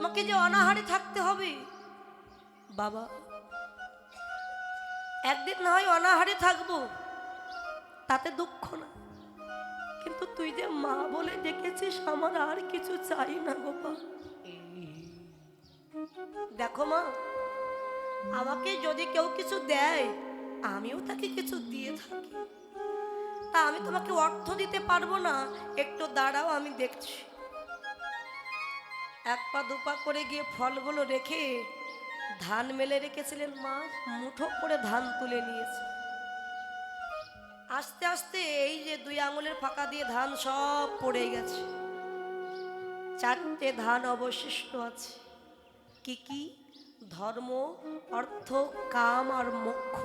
তোমাকে যে অনাহারে থাকতে হবে। বাবা, একদিন না হয় অনাহারে থাকব, তাতে দুঃখ না। কিন্তু তুই যে মা বলে ডেকেছিস, আমার আর কিছু চাই না গোপাল দেখো মা, আমাকে যদি কেউ কিছু দেয়, আমিও তাকে কিছু দিয়ে থাকি। তা আমি তোমাকে অর্থ দিতে পারব না, একটু দাঁড়াও, আমি দেখছি। এক পা দুপা করে গিয়ে ফলগুলো রেখে ধান মেলে রেখেছিলেন মা, মুঠো করে ধান তুলে নিয়েছে। আস্তে আস্তে এই যে দুই আঙুলের ফাঁকা দিয়ে ধান সব পড়ে গেছে। চারটে ধান অবশিষ্ট আছে। কি কি? ধর্ম, অর্থ, কাম আর মোক্ষ।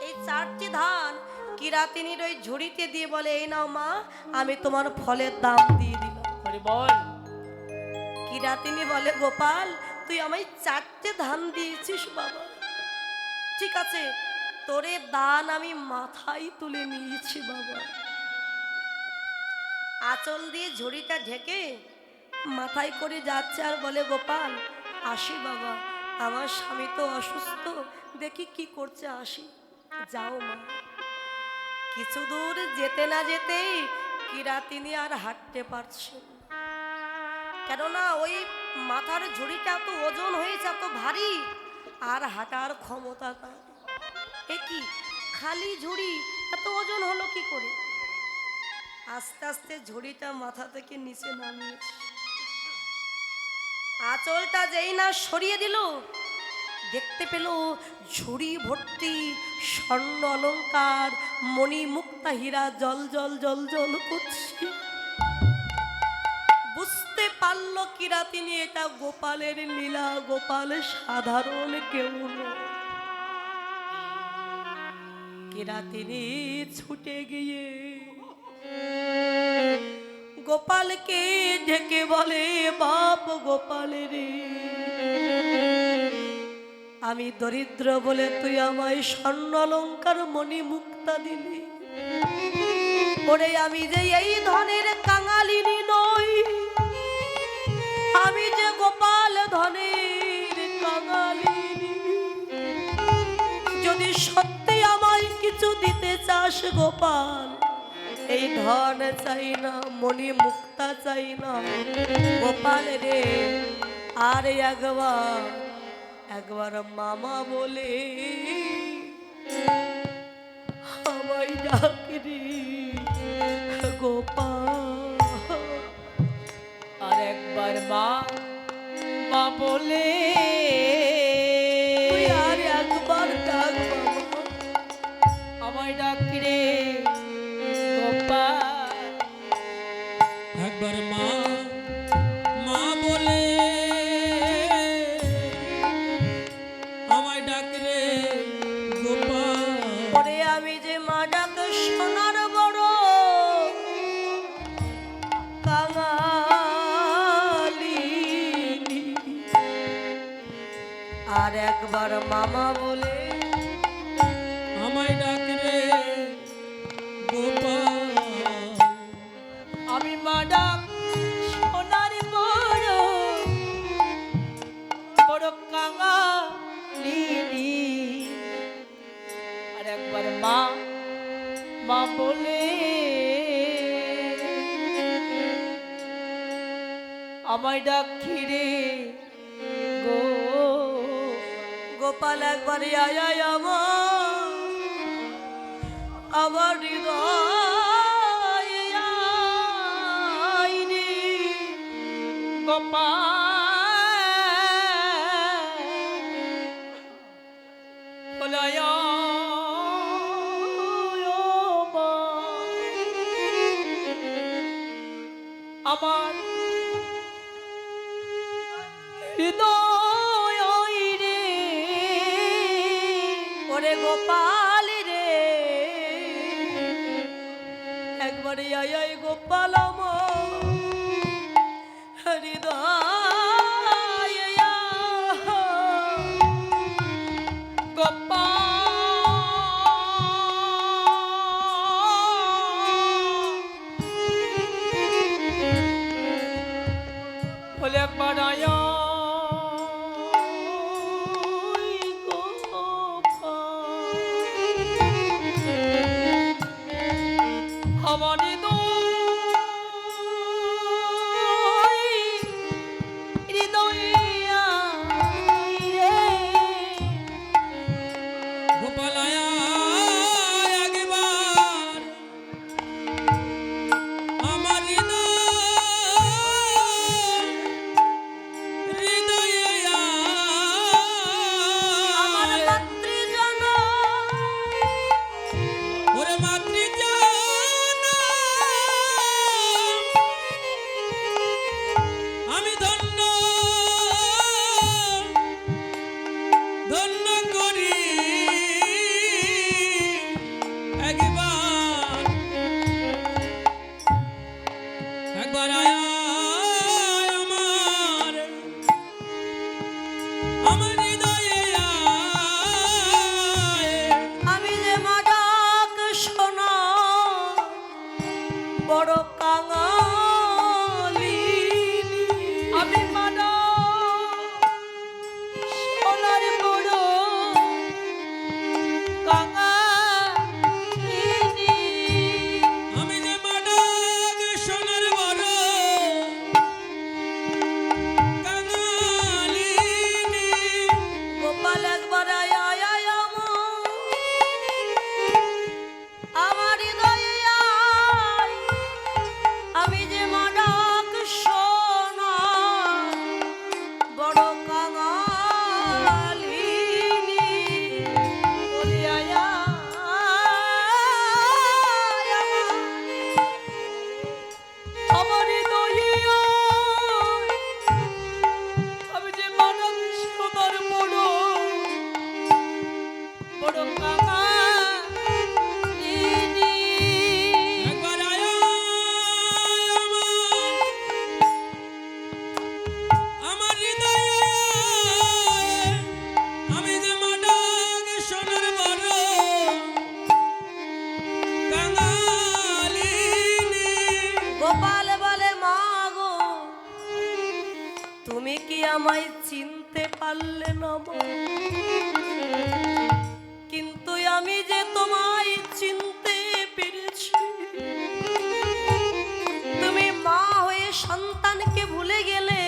এই চারটি ধান কিরাতিনির ওই ঝুড়িতে দিয়ে বলে, এই নাও মা, আমি তোমার ফলের দাম দিয়ে দিলাম। হরি বল, গোপাল, তুই আমায় চারটে ধান দিয়েছিস বাবা। ঠিক আছে, তোরে দান আমি মাথায় তুলে নিয়েছি বাবা। আঁচল দিয়ে ঝুড়িটা ঢেকে মাথায় করে যাচ্ছে আর বলে, গোপাল, আসি বাবা, আমার স্বামী তো অসুস্থ, দেখি কি করছে, আসি। যাও মা। কিছু দূর যেতে না যেতেই কিরাতিনি আর হাঁটতে পারছেন। কেননা ওই মাথার ঝুড়িটা এত ওজন হয়েছে, এত ভারী। আর হাঁটার ক্ষমতা এ কি, খালি ঝুড়ি? এত ওজন হলো কি করে? আস্তে আস্তে ঝুড়িটা মাথা থেকে নিচে নামিয়েছে আঁচলটা যেই না সরিয়ে দিল, দেখতে পেল ঝুড়ি ভর্তি স্বর্ণ অলঙ্কার মণি মুক্তা হীরা জল জল জল জল করছে বুঝতে পারল কিরা তিনি এটা গোপালের লীলা, গোপাল সাধারণ কেউ নয়। কিরা তিনি ছুটে গিয়ে গোপালকে ঢেকে বলে, বাপ গোপাল রে আমি দরিদ্র বলে তুই আমায় স্বর্ণ অলঙ্কার মণি মুক্তা দিলি ওরে আমি যে এই ধনের কাঙালিনী নই দিতে চাস গোপাল। এই ধন চাই না, মণি মুক্তা চাই না। গোপাল রে, আর একবার একবার মামা বলে, আমায় ডাকরি গোপাল। আর একবার মা মা বলে আমায় ডাকি রে গোপাল একবার মা মা বলে আমায় ডাক রে গোপাল পরে আমি যে মা ডাক সোনার বড় কাঙালিনী। আর একবার মামা বলে আমায় ডাক রে গো গোপাল একবার আয় আমার হৃদয় আয় আয় গোপাল। চিনতে পারলে না কিন্তু আমি যে তোমায় চিনতে পেরেছি, তুমি মা হয়ে সন্তানকে ভুলে গেলে,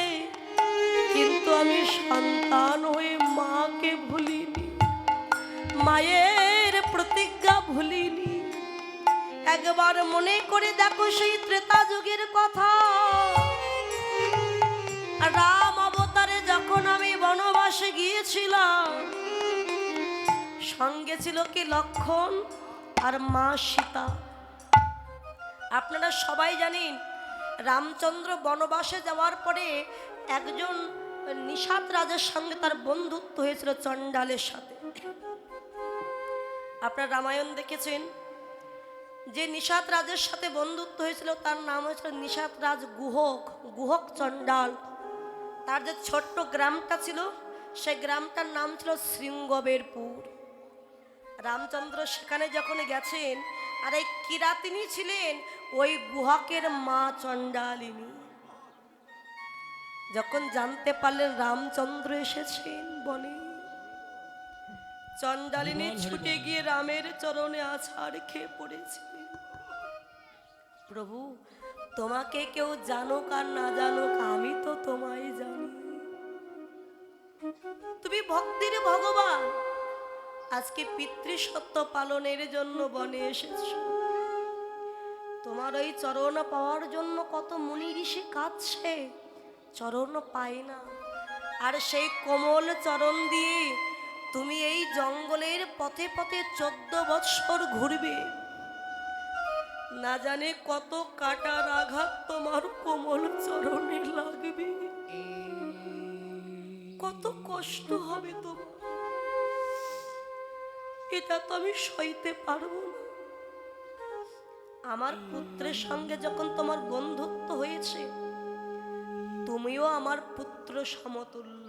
কিন্তু আমি সন্তান হয়ে মাকে ভুলিনি, মায়ের প্রতিজ্ঞা ভুলিনি। একবার মনে করে দেখো সেই ত্রেতা যুগের কথা। রাম অবতারে যখন আমি বনবাসে গিয়েছিলাম। সঙ্গে ছিল কি লক্ষণ আর মা সীতা? আপনারা সবাই জানেন, রামচন্দ্র বনবাসে যাওয়ার পরে একজন নিষাদ রাজার সঙ্গে তার বন্ধুত্ব হয়েছিল চণ্ডালের সাথে। আপনার রামায়ণ দেখেছেন? যে নিষাদ রাজের সাথে বন্ধুত্ব হয়েছিল, তার নাম হয়েছিল নিষাদ রাজ গুহক গুহক চণ্ডাল। তার যে ছোট্ট গ্রামটা ছিল সেই গ্রামটার নাম ছিল শৃঙ্গবেরপুর। রামচন্দ্র সেখানে যখন গেছেন আর এই কিরাতিনী ছিলেন ওই গুহকের মা চণ্ডালিনী। যখন জানতে পারলেন রামচন্দ্র এসেছেন বনে চণ্ডালিনী ছুটে গিয়ে রামের চরণে আছাড় খেয়ে পড়েছিলেন। প্রভু তোমাকে কেউ জানুক আর না জানুক আমি তো তোমায় জানি। তুমি ভক্তির ভগবান। আজকে পিতৃসত্য পালনের জন্য বনে এসেছ। তোমার ওই চরণ পাওয়ার জন্য কত মুনি ঋষি কাঁদছে, চরণ পায় না। আর সেই কোমল চরণ দিয়ে তুমি এই জঙ্গলের পথে পথে চোদ্দ বৎসর ঘুরবে। না জানে কত কাটার আঘাত তোমার কোমল চরণে লাগবে। কত কষ্ট হবে তোমার এটা তো আমি সইতে পারব না। আমার পুত্রের সঙ্গে যখন তোমার বন্ধুত্ব হয়েছে, তুমিও আমার পুত্র সমতুল্য।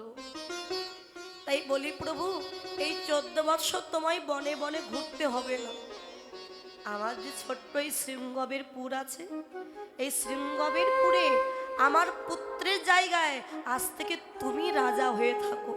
তাই বলি প্রভু, এই চোদ্দ বৎসর তোমায় বনে বনে ঘুরতে হবে না। আমার যে ছোট্ট এই শৃঙ্গবের পুর আছে, এই শৃঙ্গবের পুরে আমার পুত্রের জায়গায় আজ থেকে তুমি রাজা হয়ে থাকো।